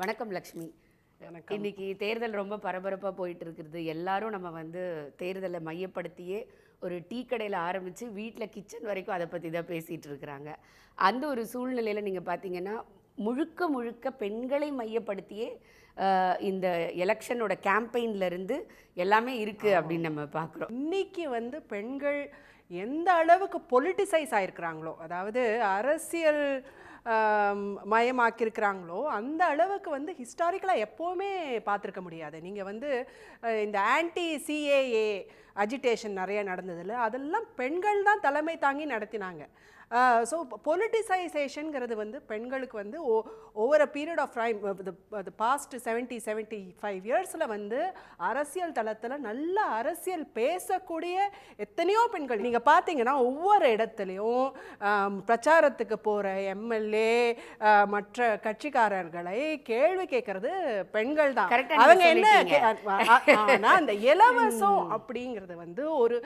வணக்கம் லக்ஷ்மி. இன்னைக்கு தேர்தல் ரொம்ப பரபரப்பாக போயிட்டு இருக்குது எல்லாரும் நம்ம வந்து தேர்தலை மையப்படுத்தியே ஒரு டீ கடையில் ஆரம்பித்து வீட்டில் கிச்சன் வரைக்கும் அதை பற்றி தான் பேசிகிட்டு இருக்கிறாங்க. அந்த ஒரு சூழ்நிலையில் நீங்கள் பார்த்தீங்கன்னா முழுக்க முழுக்க பெண்களை மையப்படுத்தியே இந்த எலெக்ஷனோட கேம்பெயின்ல இருந்து எல்லாமே இருக்குது அப்படின்னு நம்ம பார்க்குறோம் இன்னைக்கு வந்து பெண்கள் எந்த அளவுக்கு பொலிட்டிசைஸ் ஆயிருக்கிறாங்களோ அதாவது அரசியல் மயமாக்கியிருக்கிறாங்களோ அந்த அளவுக்கு வந்து ஹிஸ்டாரிக்கலாக எப்போவுமே பார்த்துருக்க முடியாது. நீங்கள் வந்து இந்த ஆன்டி சிஏஏ அஜிடேஷன் நிறைய நடந்ததில்ல அதெல்லாம் பெண்கள் தான் தலைமை தாங்கி நடத்தினாங்க. ஸோ பொலிட்டிசைசேஷனுங்கிறது வந்து பெண்களுக்கு வந்து over a period of time அது பாஸ்ட் செவன்ட்டி செவன்ட்டி ஃபைவ் இயர்ஸில் வந்து அரசியல் தளத்தில் நல்ல அரசியல் பேசக்கூடிய எத்தனையோ பெண்கள் நீங்கள் பார்த்தீங்கன்னா ஒவ்வொரு இடத்துலையும் பிரச்சாரத்துக்கு போகிற எம்எல்ஏ மற்ற கட்சிக்காரர்களை கேள்வி கேட்கறது பெண்கள் தான். அவங்க என்ன அந்த இலவசம் அப்படிங்கிறது வந்து ஒரு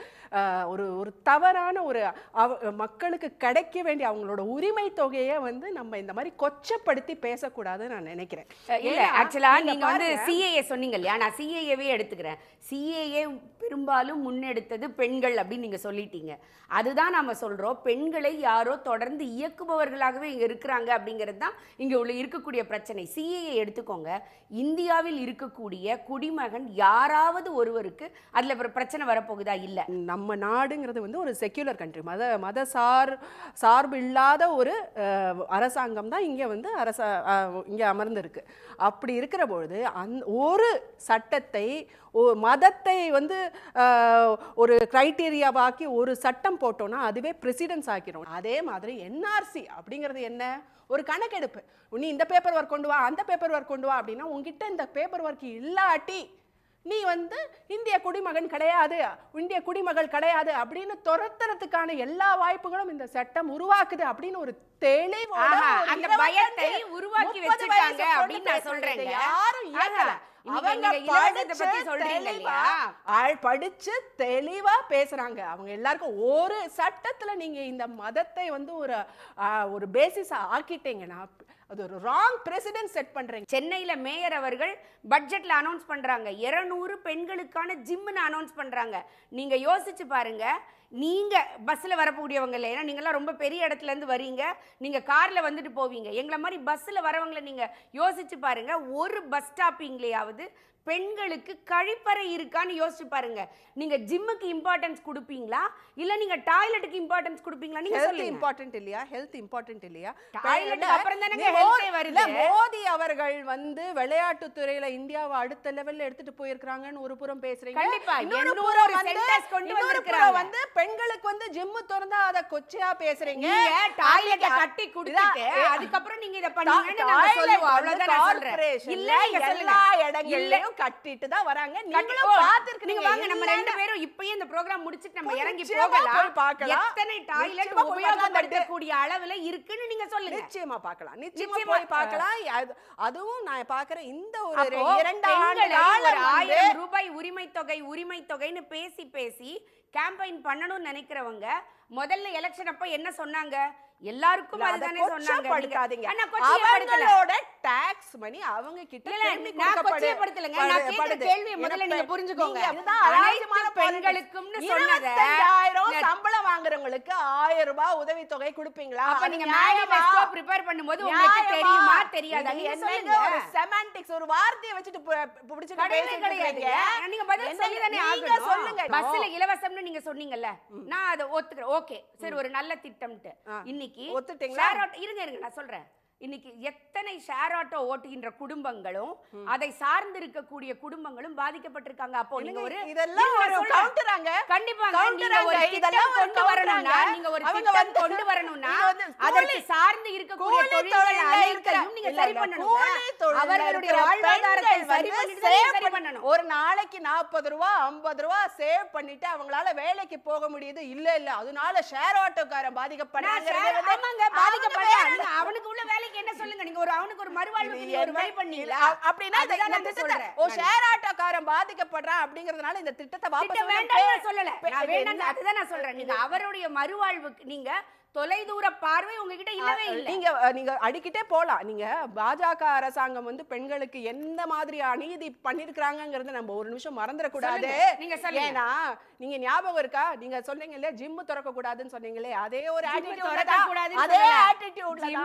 ஒரு ஒரு தவறான ஒரு அவ- மக்களுக்கு கிடைக்க வேண்டிய அவங்களோட உரிமை தொகையை வந்து நம்ம இந்த மாதிரி கொச்சப்படுத்தி பேசக்கூடாதுன்னு நான் நினைக்கிறேன். இல்ல ஏன்னா, ஆக்சுவலா நீங்க நீங்க வந்து சிஏஏ சொன்னீங்க இல்லையா? நான் சிஏஏவே எடுத்துக்கிறேன். சிஏஏ பெரும்பாலும் முன்னெடுத்தது பெண்கள் அப்படின்னு நீங்க சொல்லிட்டீங்க. அதுதான் நாம சொல்றோம். பெண்களை யாரோ தொடர்ந்து இயக்குபவர்களாகவே இங்க இருக்கிறாங்க அப்படிங்கிறது தான் இங்க உள்ள இருக்கக்கூடிய பிரச்சனை. சிஏஏ எடுத்துக்கோங்க. இந்தியாவில் இருக்கக்கூடிய குடிமகன் யாராவது ஒருவருக்கு அதுல பிரச்சனை வரப்போகுதா? இல்ல. நம்ம நாடுங்கிறது வந்து ஒரு செக்யூலர் கண்ட்ரி மத மத சார் சார்பு இல்லாத ஒரு அரசாங்கம் தான் இங்கே வந்து அரச இங்கே அமர்ந்திருக்கு. அப்படி இருக்கிற பொழுது அந் ஒரு சட்டத்தை ஒ- மதத்தை வந்து ஒரு க்ரைட்டீரியாவாக்கி ஒரு சட்டம் போட்டோன்னா அதுவே பிரசிடென்ஸ் ஆக்கிடும் அதே மாதிரி என்ஆர்சி அப்படிங்கிறது என்ன? ஒரு கணக்கெடுப்பு. நீ இந்த பேப்பர் ஒர்க் கொண்டு வா அந்த பேப்பர் ஒர்க் கொண்டு வா அப்படின்னா உங்ககிட்ட இந்த பேப்பர் ஒர்க் இல்லாட்டி நீ வந்து இந்திய குடிமகன் கிடையாது இந்திய குடிமகள் கிடையாது அப்படின்னு துரத்துறதுக்கான எல்லா வாய்ப்புகளும் இந்த சட்டம் உருவாக்குது அப்படின்னு ஒரு தெளிவோட ஆஹா, ஒரு அந்த 22, பயத்தை உருவாக்கி 30 வச்சிருக்காங்க அப்படின்னு நான் சொல்றேங்க. யாரும் அவங்க படிச்சு தெளிவா, பேசுறாங்க. அவங்க எல்லாருக்கும் ஒரு சட்டத்துல நீங்க இந்த மதத்தை வந்து ஒரு ஒரு பேசிஸ் ஆக்கிட்டீங்கன்னா அது ஒரு ராங் பிரசிடென்ட் செட் பண்றீங்க. சென்னையில மேயர் அவர்கள் பட்ஜெட்ல அனௌன்ஸ் பண்றாங்க. 200 பெண்களுக்கான ஜிம்னு அனௌன்ஸ் பண்றாங்க. நீங்க யோசிச்சு பாருங்க. நீங்கள் பஸ்ஸில் வரக்கூடியவங்க இல்லை. ஏன்னா நீங்கெல்லாம் ரொம்ப பெரிய இடத்துல இருந்து வரீங்க. நீங்கள் காரில் வந்துட்டு போவீங்க. எங்களை மாதிரி பஸ்ஸில் வரவங்களை நீங்கள் யோசிச்சு பாருங்க. ஒரு பஸ் ஸ்டாப்பிங்லேயாவது பெண்களுக்கு கழிப்பறை இருக்கான்னு யோசிச்சு பாருங்க. நீங்க ஜிம்முக்கு இம்பார்ட்டன்ஸ் கொடுப்பீங்களா? இல்ல நீங்க டாய்லெட்டுக்கு இம்பார்ட்டன்ஸ் கொடுப்பீங்களா? நீங்க ஹெல்த் இம்பார்ட்டன்ட் இல்லையா? ஹெல்த் இம்பார்ட்டன்ட் இல்லையா? இல்ல, அப்புறம் ஏ வருது. மோடி அவர்கள் வந்து விளையாட்டு துறையில இந்தியாவை அடுத்த லெவல்ல எடுத்துட்டு போயிருக்காங்கன்னு ஒரு புறம் பேசுறீங்க. கண்டிப்பா, இன்னொரு 800 புறம் வந்து இன்னொரு. புறம் பெண்களுக்கு வந்து ஜிம் திறந்தா அத கொச்சையா பேசுறீங்க. டாய்லெட்ட அன்னைக்கு கட்டி கொடுத்துட்டு அதுக்கப்புறம் நீங்க இத பண்ணீங்கன்னு சொல்லுவோம் வந்து அவ்வளவுதான் நான் சொல்றேன். இல்ல எல்லா இடங்கள்லயும் கட்டிட்டு தான் வராங்க. நீங்களும் பாத்துருக்கீங்க வாங்க நம்ம ரெண்டு பேரும் இப்பயே இந்த ப்ரோகிராம் முடிச்சிட்டு நம்ம இறங்கி போகலாம். பார்க்கலாம். எத்தனை டாய்லெட். உபயோகப்படுத்தக்கூடிய அளவுல இருக்குன்னு நீங்க சொல்லுங்க. நிச்சயமா பார்க்கலாம். நிச்சயமா போய் பார்க்கலாம். அது- அதுவும் நான் பார்க்கறேன் இந்த ஒரு இரண்டு ஆயிரம் ரூபாய் உரிமை தொகை உரிமை தொகைன்னு பேசி பேசி கேம்பெயின் பண்ணணும்னு நினைக்கிறவங்க முதல்ல எலெக்ஷன் அப்ப என்ன சொன்னாங்க? எல்லாருக்கும் அதுதானே சொன்னாங்க ஆனா அவங்களோட tax money அவங்க கிட்ட நான் கொச்சைப்படுத்தலைங்க. நான் கேக்குற. கேள்வியை முதல்ல நீங்க புரிஞ்சுக்கோங்க. இதுதான் அராஜகமான பெண்களுக்கும்னு. சொன்னதை 25,000 இல்ல. சம்பளம் வாங்குறவங்களுக்கு ஆயிரம் ரூபாய் உதவித்தொகை கொடுப்பீங்களா அப்ப நீங்க? மேனிஃபெஸ்டோ ப்ரிப்பேர் பண்ணும்போது உங்களுக்கு? தெரியுமா தெரியாதா நீங்க சொல்லுங்க ஒரு semantics, ஒரு வார்த்தையை வச்சுட்டு புடிச்சுட்டு கிடையாது. நீங்க பதில் சொல்லி தானே ஆகணும் சொல்லுங்க பஸ்ல இலவசம்னு நீங்க சொன்னீங்கல்ல நான் அதை ஒத்துக்கிறேன் ஓகே சரி ஒரு நல்ல திட்டம்ட்டு ஆ. இன்னைக்கு ஒத்துட்டீங்களா? இருங்க இருங்க நான் சொல்றேன் இன்னைக்கு எத்தனை ஷேர் ஆட்டோ ஓட்டுகின்ற குடும்பங்களும் அதை சார்ந்து இருக்கக்கூடிய குடும்பங்களும் பாதிக்கப்பட்டிருக்காங்க. அப்போ நீங்க ஒரு இதெல்லாம் ஒரு. கவுண்டராங்க கண்டிப்பாங்க நீங்க ஒரு இதெல்லாம் கொண்டு வரணும்னா. நீங்க ஒரு திட்டம் வந்து- கொண்டு வரணும்னா அதற்கு சார்ந்து இருக்கக்கூடிய தொழில்கள் அனைத்தையும் நீங்க சரி பண்ணணும் அவர்களுடைய வாழ்வாதாரத்தை சரி பண்ணிட்டு பண்ணணும். ஒரு நாளைக்கு நாற்பது ரூபா ஐம்பது ரூபா சேவ் பண்ணிட்டு அவங்களால வேலைக்கு போக முடியுது இல்ல இல்ல. அதனால ஷேர் ஆட்டோக்காரன் பாதிக்கப்படுறாங்க ஆமாங்க பாதிக்கப்படுறேன் நீங்க அவனுக்கு என்ன சொல்லுங்க? நீங்க ஒரு அவனுக்கு ஒரு மறுவாழ்வுக்கு நீங்க ஒரு வழி பண்ணீங்களா? அப்படின்னா இந்த- திட்டத்தை- சொல்றேன். ஓ. ஷேர் ஆட்டோக்காரன் பாதிக்கப்படுறான் அப்படிங்கறதுனால இந்த திட்டத்தை வாபஸ் நான் சொல்லல. வேண்டாம்? அதுதான் நான் சொல்றேன். நீங்க அவருடைய மறுவாழ்வுக்கு நீங்க தொலைதூர பார்வை உங்ககிட்ட இல்லவே இல்ல. நீங்க நீங்க அடிக்கிட்டே போலாம். நீங்க பாஜக அரசாங்கம் வந்து பெண்களுக்கு எந்த மாதிரி அநீதி பண்ணிருக்காங்கிறத நம்ம ஒரு நிமிஷம் மறந்துடக்கூடாது சொல்லுங்க. நீங்க. ஏன்னா நீங்க ஞாபகம் இருக்கா? நீங்க சொன்னீங்க இல்லையா ஜிம் திறக்க கூடாதுன்னு சொன்னீங்களே அதே ஒரு. கூடாதுன்னு அதே Gym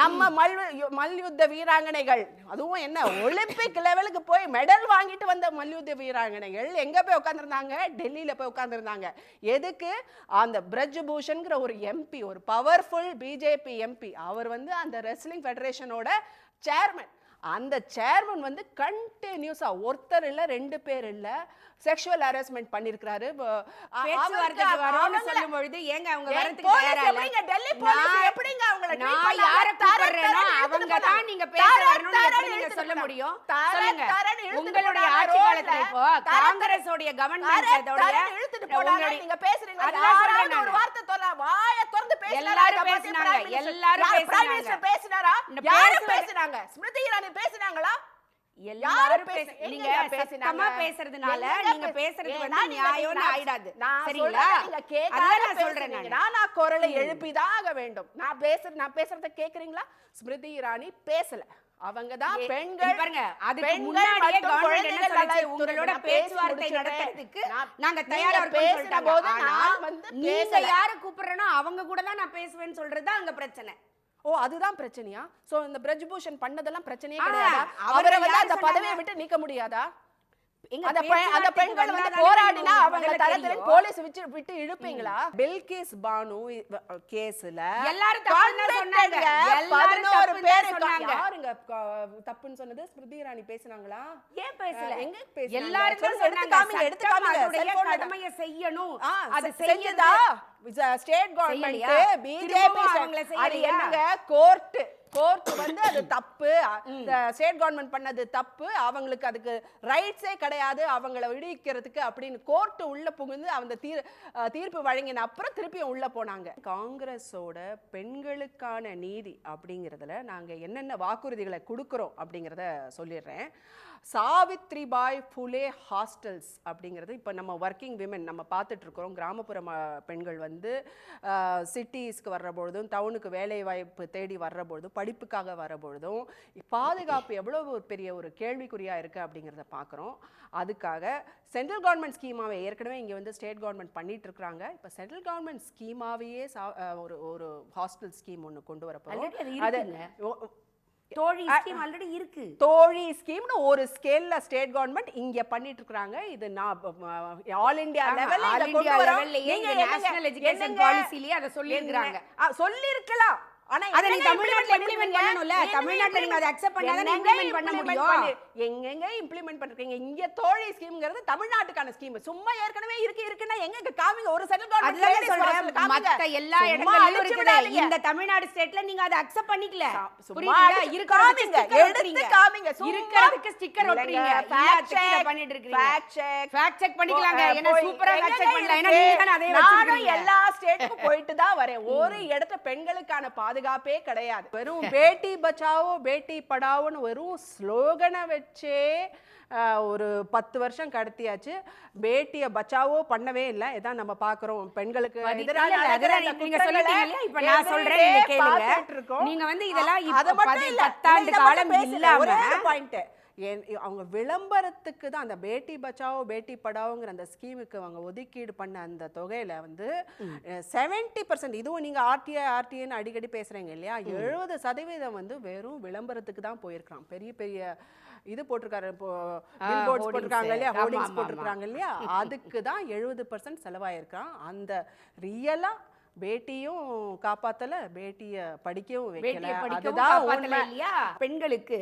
நம்ம மல் மல்யுத்த வீராங்கனைகள். அதுவும் என்ன ஒலிம்பிக் லெவலுக்கு போய் மெடல் வாங்கிட்டு வந்த மல்யுத்த வீராங்கனைகள் எங்க போய் உட்கார்ந்திருந்தாங்க? டெல்லியில போய் உட்கார்ந்திருந்தாங்க. எதுக்கு? அந்த பிரஜ் பூஷன்ங்கிற ஒரு எம்பி ஒரு பவர்ஃபுல் பிஜேபி எம்பி அவர் வந்து அந்த ரெஸ்லிங் ஃபெடரேஷனோட சேர்மன் அந்த சேர்மன் வந்து கண்டினியூஸா ஒருத்தர் இல்ல ரெண்டு பேர் இல்ல செக்ஷுவல் ஹராஸ்மெண்ட் பண்ணிருக்காரு சொல்லும் பொழுது ஏங்க அவங்க வரதுக்கு தயாரா இல்ல? டெல்லி நான்- எப்படிங்க அவங்கள நான்? யாரை கூப்பிடுறேனோ அவங்க தான். நீங்க பேச வரணும்னு எப்படி நீங்க சொல்ல. முடியும் சொல்லுங்க உங்களுடைய ஆட்சி காலத்துல. இப்போ தர, காங்கிரஸோடைய தர, கவர்மெண்ட் தரன்னு இழுத்துட்டு போனாங்க. நீங்க பேசுறீங்க. யாராவது ஒரு. வார்த்தை சொல்ல- வாயை திறந்து பத்தி பேசினாங்க. எல்லாரும் பேசினாங்க. பேசினாரா? இந்த யாரு பேசுவது- பேசினாங்க? ஸ்மிருதி இரானி பேசினாங்களா? எல்லாரும் நீங்க? சத்தமா பேசுறதுனால நீங்க பேசுறது வந்து நியாயம்னு ஆயிடாது. நான் சரிங்களா? நான் சொல்றேன் நானு. குரலை எழுப்பிதான் ஆக வேண்டும். நான் பேசுற நான் பேசுறத கேக்குறீங்களா? ஸ்மிருதி இரானி பேசல. அவங்க தான் பெண்கள் பாருங்க. அதுக்கு முன்னாடியே கவர்மெண்ட் என்ன சொல்லுச்சு? உங்களோட பேச்சுவார்த்தை. நடத்துறதுக்கு நாங்க தயாரா இருக்கோம்னு பேசின சொல்லிட்டாங்க. ஆனா நான் வந்து நீங்க. யார கூப்பிடுறனோ அவங்க கூட தான் நான் பேசுவேன்னு சொல்றது அங்க பிரச்சனை. ஓ அதுதான் பிரச்சனையா? சோ இந்த பிரஜ்பூஷன் பண்ணதெல்லாம் பிரச்சனையே கிடையாதா? அவரை வந்து அந்த? பதவியை விட்டு நீக்க முடியாதா? அந்த பெண்கள் வந்து போராடினா அவங்க தரத்துல. போலீஸ் வச்சு விட்டு இழுப்பீங்களா? பில்கிஸ் பானு கேஸ்ல எல்லாரும் தப்புன்னு பதினோரு பேர். யாருங்க சொன்னது? ஸ்மிருதி இராணி பேசினாங்களா? ஏன் பேசல? எங்க சொல்லுங்க, எடுத்து காமிங்க, எடுத்து காமிங்க. கடமையை செய்யணும். அது செஞ்சதா? செய்யதா ஸ்டேட் கவர்மெண்ட்? பிஜேபி அது? என்னங்க? கோர்ட் கோர்ட் வந்து அது தப்பு. ஸ்டேட் கவர்மெண்ட் பண்ணது தப்பு. அவங்களுக்கு அதுக்கு ரைட்ஸே கிடையாது. அவங்கள விடுவிக்கிறதுக்கு அப்படின்னு கோர்ட் உள்ள புகுந்து அந்த தீர் தீர்ப்பு வழங்கின அப்புறம் திருப்பியும் உள்ள போனாங்க. காங்கிரஸோட பெண்களுக்கான நீதி அப்படிங்கிறதுல நாங்க என்னென்ன வாக்குறுதிகளை கொடுக்குறோம் அப்படிங்கிறத சொல்லிடுறேன். சாவித்ரிபாய் ஃபுலே ஹாஸ்டல்ஸ் அப்படிங்கிறது இப்போ நம்ம ஒர்க்கிங் விமன் நம்ம பார்த்துட்டு இருக்கிறோம். கிராமப்புற பெண்கள் வந்து சிட்டிஸ்க்கு வர்ற பொழுதும் டவுனுக்கு வேலை வாய்ப்பு தேடி வர்ற பொழுதும் படிப்புக்காக வர பொழுதும் பாதுகாப்பு எவ்வளோ ஒரு பெரிய ஒரு கேள்விக்குறியாக இருக்குது அப்படிங்கிறத பார்க்குறோம். அதுக்காக சென்ட்ரல் கவர்மெண்ட் ஸ்கீமாவை ஏற்கனவே இங்கே வந்து ஸ்டேட் கவர்மெண்ட் பண்ணிட்டு இருக்கிறாங்க. இப்போ சென்ட்ரல் கவர்மெண்ட் ஸ்கீமாவையே ஒரு ஒரு ஹாஸ்டல் ஸ்கீம் ஒன்று கொண்டு வர போகிறோம் அது தோழி ஸ்கீம் ஆல்ரெடி இருக்கு. தோழி ஸ்கீம்னு ஒரு ஸ்கேல்ல ஸ்டேட் கவர்மெண்ட் இங்க பண்ணிட்டு இருக்காங்க இது நான் ஆல் இந்தியா லெவல்ல இத கொண்டு வரோம். நீங்க education என்னங்க- policy-லயே அதை சொல்லியிருக்கிறாங்க. என்ன- ஆ, சொல்லியிருக்கலாம். ஆனா அதை நீ தமிழ்நாட்டுல? பண்ணணும்ல. தமிழ்நாட்டுல நீங்க அதை பண்ணாதானே பண்ண முடியும்? எங்கெங்க இம்ப்ளிமெண்ட் பண்றீங்க? இங்க தோழி ஸ்கீம்ங்கிறது தமிழ்நாட்டுக்கான ஸ்கீம். சும்மா ஏற்கனவே இருக்கு இருக்குன்னா எங்க காமிங்க? ஒரு சென்ட்ரல் அதுதான் கவர்மெண்ட் சொல்றேன். மத்த எல்லா இடங்கள்லயும் இருக்குது. இந்த தமிழ்நாடு ஸ்டேட்ல நீங்க அதை அக்செப்ட் பண்ணிக்கல. சும்மா புரியுதுங்களா? அடிச்சு இருக்கிறதுக்கு காமிங்க, எடுத்து. இருக்கிறதுக்கு ஸ்டிக்கர் ஒட்டுறீங்க. check, பண்ணிட்டு இருக்கீங்க. ஃபேக்ட் செக் பண்ணிக்கலாங்க. சூப்பரா ஃபேக்ட் செக் பண்ணலாம்? ஏன்னா? நீங்க நானும் வச்சிருக்கீங்க எல்லா ஸ்டேட்டுக்கும் போயிட்டு தான் வரேன். ஒரு இடத்துல பெண்களுக்கான பாதுகாப்பே கிடையாது. வெறும் பேட்டி பச்சாவோ பேட்டி படாவோன்னு வெறும் ஸ்லோகனை வச்சே ஒரு பத்து வருஷம் கடத்தியாச்சு. பேட்டிய பச்சாவோ பண்ணவே இல்லை. இதான் நம்ம பாக்குறோம். பெண்களுக்கு நீங்க வந்து இதெல்லாம் அது மட்டும் இல்ல. பத்தாண்டு காலம். இல்லாம- பாயிண்ட் அவங்க விளம்பரத்துக்கு தான் அந்த பேட்டி பச்சாவோ பேட்டி படாவோங்கிற அந்த ஸ்கீமுக்கு அவங்க ஒதுக்கீடு பண்ண அந்த தொகையில வந்து செவன்டி பர்சன்ட் இதுவும் நீங்க ஆர்டிஐ ஆர்டிஐன்னு அடிக்கடி பேசுறீங்க இல்லையா? எழுபது சதவீதம் வந்து வெறும் விளம்பரத்துக்கு தான் போயிருக்கான் பெரிய பெரிய இது போட்டிருக்காரு இப்போ. போட்டிருக்காங்க இல்லையா? ஹோர்டிங்ஸ் போட்டிருக்காங்க இல்லையா? அதுக்கு தான் எழுபது பர்சன்ட் செலவாயிருக்கான் அந்த ரியலா பேட்டியும் காப்பாத்தல பேட்டிய படிக்கவும் வைக்கல. அதுதான் பெண்களுக்கு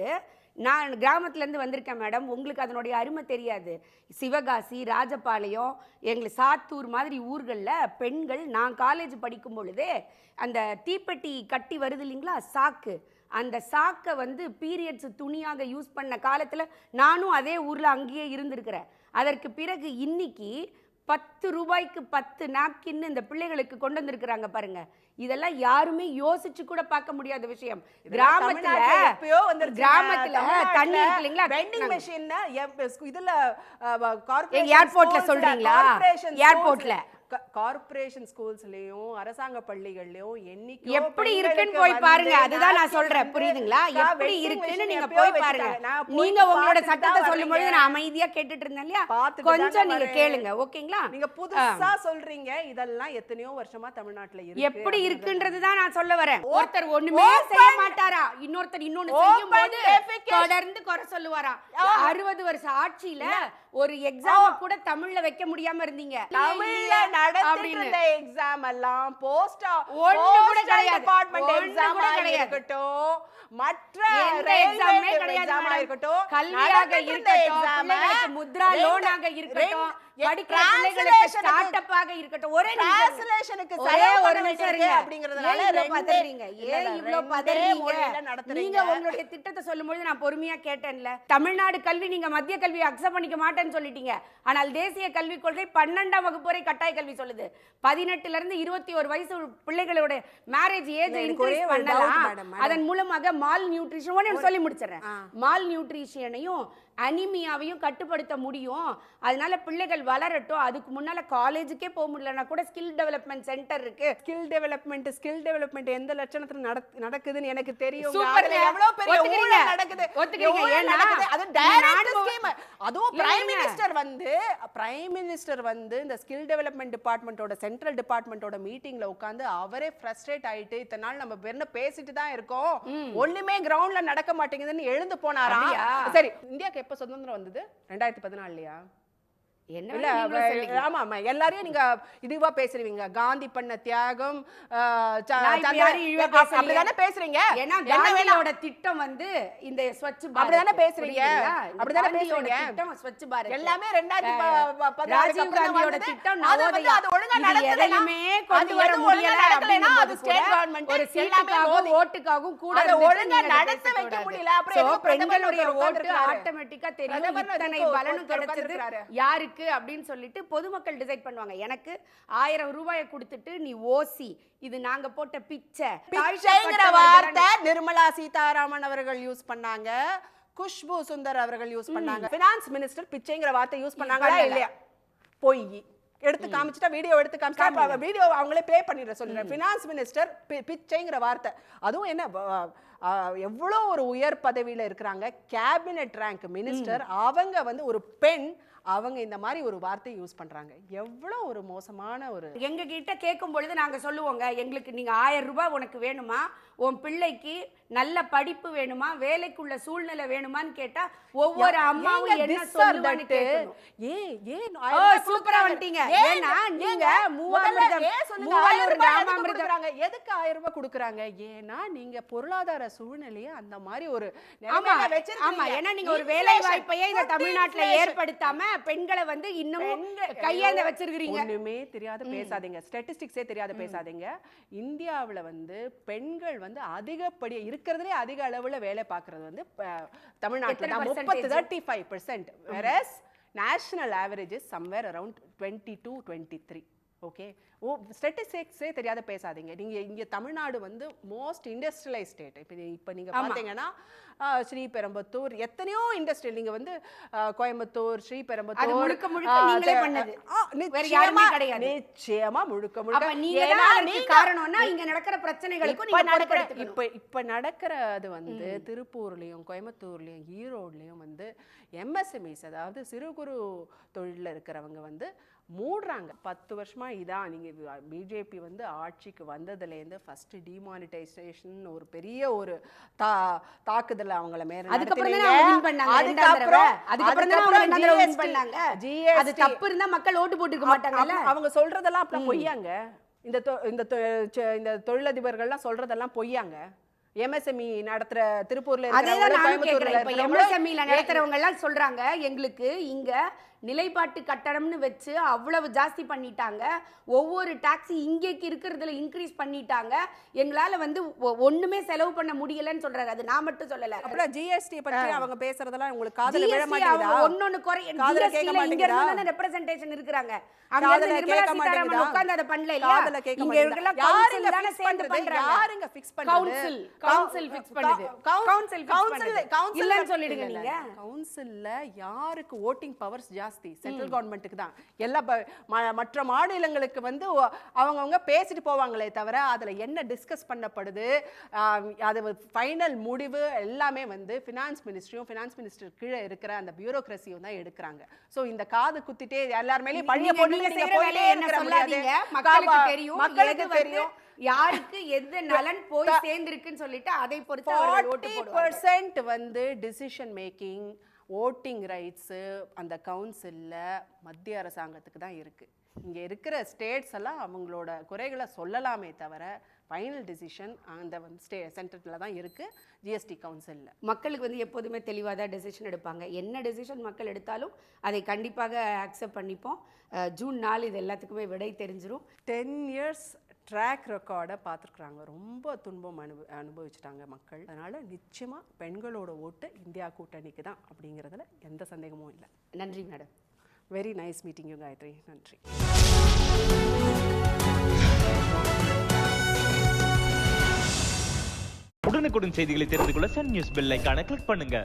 நான் கிராமத்துலேருந்து வந்திருக்கேன் மேடம். உங்களுக்கு அதனுடைய அருமை தெரியாது. சிவகாசி ராஜபாளையம் எங்களுக்கு சாத்தூர் மாதிரி ஊர்களில் பெண்கள் நான் காலேஜ் படிக்கும் பொழுதே அந்த தீப்பெட்டி கட்டி வருது இல்லைங்களா சாக்கு. அந்த சாக்கை வந்து பீரியட்ஸ் துணியாக யூஸ் பண்ண காலத்தில் நானும் அதே ஊரில் அங்கேயே இருந்திருக்கிறேன். அதற்கு பிறகு இன்னைக்கு பத்து ரூபாய்க்கு பத்து நாப்கின் இந்த பிள்ளைகளுக்கு கொண்டு வந்திருக்கிறாங்க பாருங்க. இதெல்லாம் யாருமே யோசிச்சு கூட பார்க்க முடியாத விஷயம். கிராமத்துல. கிராமத்துல தண்ணி இருக்கு இல்லைங்களா? vending நாங்க- machine ன எப்- இதுல எங்க ஏர்போர்ட்ல சொல்றீங்களா? ஏர்போர்ட்ல கார்ப்பரேஷன் ஸ்கூல்ஸ்லயும் அரசாங்க பள்ளிகள்லயும் என்னைக்கோ எப்படி இருக்குன்னு போய் பாருங்க. அதுதான் நான் சொல்றேன். புரியுதுங்களா? எப்படி இருக்குன்னு நீங்க போய் பாருங்க. நீங்க உங்களோட சட்டத்தை சொல்லும் வர்றீங்க. நான் அமைதியா கேட்டுட்டு இருந்தேன் இல்லையா? கொஞ்சம் நீங்க. கேளுங்க. ஓகேங்களா? நீங்க புதுசா சொல்றீங்க. இதெல்லாம் எத்தனையோ வருஷமா தமிழ்நாட்டுல இருக்கு எப்படி இருக்குன்றது தான் நான் சொல்ல வரேன். ஒருத்தர் ஒண்ணுமே செய்ய மாட்டாரா? இன்னொருத்தர் இன்னொன்னு செய்யும் போது. தொடர்ந்து குறை சொல்லுவாராம் அறுபது வருஷம் ஆட்சியில ஒரு எக்ஸாம் கூட தமிழ்ல வைக்க முடியாம இருந்தீங்க தமிழ்ல அப்படின்னு. இருந்த எக்ஸாம் எல்லாம் போஸ்ட் ஒண்ணு கூட கிடையாது. Department exam. இருக்கட்டும் மற்ற எக்ஸாமே கிடையாது. இருக்கட்டும் கல்வியாக இருந்த பிள்ளைகளுக்கு முத்ரா லோனாக இருக்கட்டும் ரெண்டு- படிக்கிற பிள்ளைகளுக்கு translation-க்கு- ஸ்டார்ட் அப்பாக இருக்கட்டும் ஒரே நிமிஷம் இருங்க. அப்படிங்கறதுனால பதறீங்க? ஏன் பதறீங்க? நடத்துறீங்க. நீங்க உங்களுடைய திட்டத்தை சொல்லும்போது நான் பொறுமையா கேட்டேன்ல தமிழ்நாடு கல்வி நீங்க மத்திய கல்வியை அக்செப்ட் பண்ணிக்க மாட்டேன்னு சொல்லிட்டீங்க ஆனால் தேசிய கல்விக் கொள்கை பன்னெண்டாம் வகுப்பு வரை கட்டாய கல்வி சொல்லுது பதினெட்டுல இருந்து இருபத்தி ஒரு வயசு பிள்ளைகளோட மேரேஜ் ஏஜ் இன்க்ரீஸ் பண்ணலாம். அதன் மூலமாக மால் நியூட்ரிஷன் சொல்லி முடிச்சிடுறேன். மால் நியூட்ரிஷனையும் அனிமியாவையும் கட்டுப்படுத்த முடியும். அதனால பிள்ளைகள் வளரட்டும். அதுக்கு முன்னால காலேஜுக்கே போக முடியலன்னா கூட ஸ்கில் டெவலப்மெண்ட் சென்டர் இருக்கு. ஸ்கில் டெவலப்மெண்ட் ஸ்கில் டெவலப்மெண்ட் எந்த லட்சணத்துல நடக்- நடக்குதுன்னு எனக்கு தெரியும். அதுவும் பிரைம். மினிஸ்டர் வந்து பிரைம் மினிஸ்டர் வந்து இந்த ஸ்கில் டெவலப்மெண்ட் டிபார்ட்மெண்ட்டோட சென்ட்ரல் டிபார்ட்மெண்ட்டோட மீட்டிங்ல உட்கார்ந்து அவரே ஃப்ரஸ்ட்ரேட் ஆயிட்டு இத்தனை நாள் நம்ம வெறும் பேசிட்டு தான் இருக்கோம். ஒண்ணுமே கிரவுண்ட்ல நடக்க மாட்டேங்குதுன்னு எழுந்து அப்படியா? சரி இந்தியாக்கு எப்போ சுதந்திரம் வந்தது? ரெண்டாயிரத்தி பதினாலுலையா? ஆமா ஆமா எல்லாரையும் நீங்க இதுவா பேசுறீங்க காந்தி பண்ண தியாகம். அப்படிதானே பேசுறீங்க ஏன்னா காந்தியோட திட்டம் வந்து இந்த ஸ்வச் பாரத் அப்படிதானே பேசுறீங்க. புரியுதுங்களா? இந்த அப்படிதானே காந்தியோட பேசுறீங்க. திட்டம் ஸ்வச் பாரத் எல்லாமே ராஜீவ் காந்தியோட. திட்டம் அது வந்து நவோதயா அது ஒழுங்கா அது கொண்டு வர முடியல அது ஒரு சீட்டுக்காகவும். ஓட்டுக்காகவும் கூட ஒழுங்கா நடத்த வைக்க. முடியல. அப்புறம் பெண்களுடைய ஓட்டு? ஆட்டோமேட்டிக்கா தெரியும் இத்தனை பலனும் கிடைச்சது உட்கார்ந்திருக்காரு. யாருக்கு அப்படின்னு சொல்லிட்டு பொதுமக்கள் டிசைட் பண்ணுவாங்க. எனக்கு ஆயிரம் ரூபாயை கொடுத்துட்டு நீ ஓசி இது நாங்க போட்ட பிச்சை. பிச்சைங்கிற வார்த்தை நிர்மலா சீதாராமன் அவர்கள் யூஸ் பண்ணாங்க. குஷ்பு சுந்தர் அவர்கள் யூஸ் பண்ணாங்க. பினான்ஸ் மினிஸ்டர் பிச்சைங்கிற வார்த்தை யூஸ் பண்ணாங்களா. இல்லையா? பொய். எடுத்து காமிச்சிட்டா வீடியோ எடுத்து காமிச்சிட்டா வீடியோ அவங்களே ப்ளே பண்ணிடுற சொல்றேன் பினான்ஸ் மினிஸ்டர் பிச்சைங்கிற வார்த்தை. அதுவும் என்ன எவ்வளோ ஒரு உயர் பதவியில இருக்கிறாங்க. கேபினெட் ரேங்க் மினிஸ்டர் அவங்க வந்து ஒரு பெண் அவங்க இந்த மாதிரி ஒரு வார்த்தை யூஸ் பண்றாங்க எவ்வளோ ஒரு மோசமான ஒரு எங்க கிட்ட கேட்கும் பொழுது நாங்க சொல்லுவோங்க எங்களுக்கு நீங்க ஆயிரம் ரூபாய் உனக்கு வேணுமா உன் பிள்ளைக்கு நல்ல படிப்பு வேணுமா வேலைக்குள்ள சூழ்நிலை வேணுமான்னு கேட்டா ஒவ்வொரு அம்மாவும் என்ன சொல்லுவான்னு? கேட்கணும் ஏன் சூப்பரா? வந்துட்டீங்க. ஏன் ஏன்னா, நீங்க ஆயிரம் ரூபாய் எதுக்கு ஆயிரம் ரூபாய் கொடுக்குறாங்க ஏன்னா நீங்க பொருளாதார சூழ்நிலையை அந்த மாதிரி ஒரு ஆமா. ஆமா ஏன்னா நீங்க ஒரு வேலை வாய்ப்பையே இந்த தமிழ்நாட்டுல. ஏற்படுத்தாம பெண்களை வந்து இன்னமும் கையாந்த வச்சிருக்கிறீங்க. ஒண்ணுமே தெரியாத பேசாதீங்க. ஸ்டாட்டிஸ்டிக்ஸே தெரியாத பேசாதீங்க. இந்தியாவுல வந்து பெண்கள் வந்து அதிகப்படி இருக்கிறதுலே அதிக அளவுல வேலை பார்க்கறது வந்து தமிழ்நாட்டுல தான். முப்பத்து? Thirty five percent versus national average is somewhere around twenty two twenty three okay oh ஸ்டாட்டிஸ்டிக்ஸே தெரியாத பேசாதீங்க நீங்க இங்க தமிழ்நாடு வந்து மோஸ்ட் இண்டஸ்ட்ரியலைஸ் ஸ்டேட் இப்போ இப்போ நீங்க ஆமா. பார்த்தீங்கன்னா ஸ்ரீபெரும்புத்தூர் எத்தனையோ இண்டஸ்ட்ரியல் நீங்க வந்து கோயம்புத்தூர் ஸ்ரீபெரும்புத்தூர் முழுக்க முழுக்க நீங்களே பண்ணது. வேற யாருமே நிச்சயமா, கிடையாது. நிச்சயமா முழுக்க முழுக்க நீங்க தான் காரணம்னா இங்க நடக்கிற பிரச்சனைகளுக்கும் நீங்க நடக்கிற. இப்ப இப்ப நடக்கிறது வந்து திருப்பூர்லயும் கோயம்புத்தூர்லயும் ஈரோட்லயும் வந்து எம்எஸ்எம்இஸ் அதாவது சிறு குறு தொழில்ல இருக்கிறவங்க வந்து மூடுறாங்க. பத்து வருஷமா இதான் நீங்க பிஜேபி வந்து ஆட்சிக்கு வந்ததுலேருந்து ஃபர்ஸ்ட் டிமானிட்டைசேஷன் ஒரு பெரிய ஒரு தா தாக்குதல் அவங்கள மேல அதுக்கப்புறம். அவங்க இருந்தா மக்கள் ஓட்டு போட்டுக்க அப்ப அவங்க சொல்றதெல்லாம் அப்புறம் பொய்யாங்க. இந்த இந்த தொழிலதிபர்கள்லாம் சொல்றதெல்லாம் பொய்யாங்க. எம்எஸ்எம்இ நடத்துற திருப்பூர்ல எம்எஸ்எம்இல நடத்துறவங்க எல்லாம் சொல்றாங்க எங்களுக்கு இங்க நிலைப்பாட்டு கட்டணம்னு வச்சு அவ்வளவு ஜாஸ்தி பண்ணிட்டாங்க. ஒவ்வொரு டாக்ஸி இங்கேக்கு இருக்கிறதுல இன்க்ரீஸ் பண்ணிட்டாங்க. எங்களால வந்து ஒண்ணுமே செலவு பண்ண முடியலன்னு சொல்றாரு. அது நான் மட்டும் சொல்லல. அப்புறம் ஜிஎஸ்டி பற்றி அவங்க பேசுறதெல்லாம் உங்களுக்கு காதுல விழ மாட்டேங்குதா? ஒண்ணொண்ணு குறை இங்க? இருந்து ரெப்ரசன்டேஷன் இருக்கிறாங்க. அங்க இருந்து நிர்மலா சீதாராமன்? உட்கார்ந்து அதை பண்ணல இல்லையா? காதுல கேட்க மாட்டேங்குதா? யாருங்க சேர்ந்து பண்றது? யாருங்க fix பண்றது? கவுன்சில் கவுன்சில் ஃபிக்ஸ் பண்ணுது. கவு- கவுன்சில் கவுன்சில் கவுன்சில் இல்லன்னு சொல்லிடுங்க நீங்க. கவுன்சில்ல யாருக்கு ஓட்டிங் பவர்ஸ் ஜாஸ்தி ஜாஸ்தி. சென்ட்ரல் கவர்மெண்ட்டுக்கு தான். எல்லா மற்ற மாநிலங்களுக்கு வந்து அவங்கவங்க பேசிட்டு போவாங்களே தவிர அதில் என்ன டிஸ்கஸ் பண்ணப்படுது அது ஃபைனல் முடிவு எல்லாமே வந்து ஃபினான்ஸ் மினிஸ்ட்ரியும் ஃபினான்ஸ் மினிஸ்டர் கீழே இருக்கிற அந்த பியூரோக்ரஸியும் தான் எடுக்கிறாங்க. ஸோ இந்த காது குத்திட்டே எல்லார் மேலேயும் பழிய சொல்லாதீங்க. மக்களுக்கு தெரியும் எது யாருக்கு எந்த நலன் போய் சேர்ந்திருக்குன்னு சொல்லிட்டு அதை பொறுத்து வந்து டிசிஷன் மேக்கிங் ஓட்டிங் ரைட்ஸு அந்த கவுன்சிலில் மத்திய அரசாங்கத்துக்கு தான் இருக்குது இங்கே இருக்கிற ஸ்டேட்ஸ் எல்லாம் அவங்களோட குறைகளை சொல்லலாமே தவிர ஃபைனல் டிசிஷன் அந்த வந்து ஸ்டே சென்டரில் தான் இருக்குது ஜிஎஸ்டி கவுன்சிலில் மக்களுக்கு வந்து எப்போதுமே தெளிவாக தான் டெசிஷன் எடுப்பாங்க. என்ன டெசிஷன் மக்கள் எடுத்தாலும் அதை கண்டிப்பாக அக்செப்ட் பண்ணிப்போம். ஜூன் நாலு இது எல்லாத்துக்குமே விடை தெரிஞ்சிரும். டென் இயர்ஸ் ட்ராக் ரெக்கார்டை பார்த்துருக்குறாங்க. ரொம்ப துன்பம் அனுப அனுபவிச்சிட்டாங்க மக்கள். அதனால் நிச்சயமாக பெண்களோட ஓட்டு இந்தியா கூட்டணிக்கு தான் அப்படிங்கிறதுல எந்த சந்தேகமும் இல்லை. நன்றி madam. Very nice meeting you Gayathri நன்றி. உடனுக்குடன் செய்திகளை தெரிந்து கொள்ள சன் நியூஸ் பெல் ஐகானை கிளிக் பண்ணுங்க.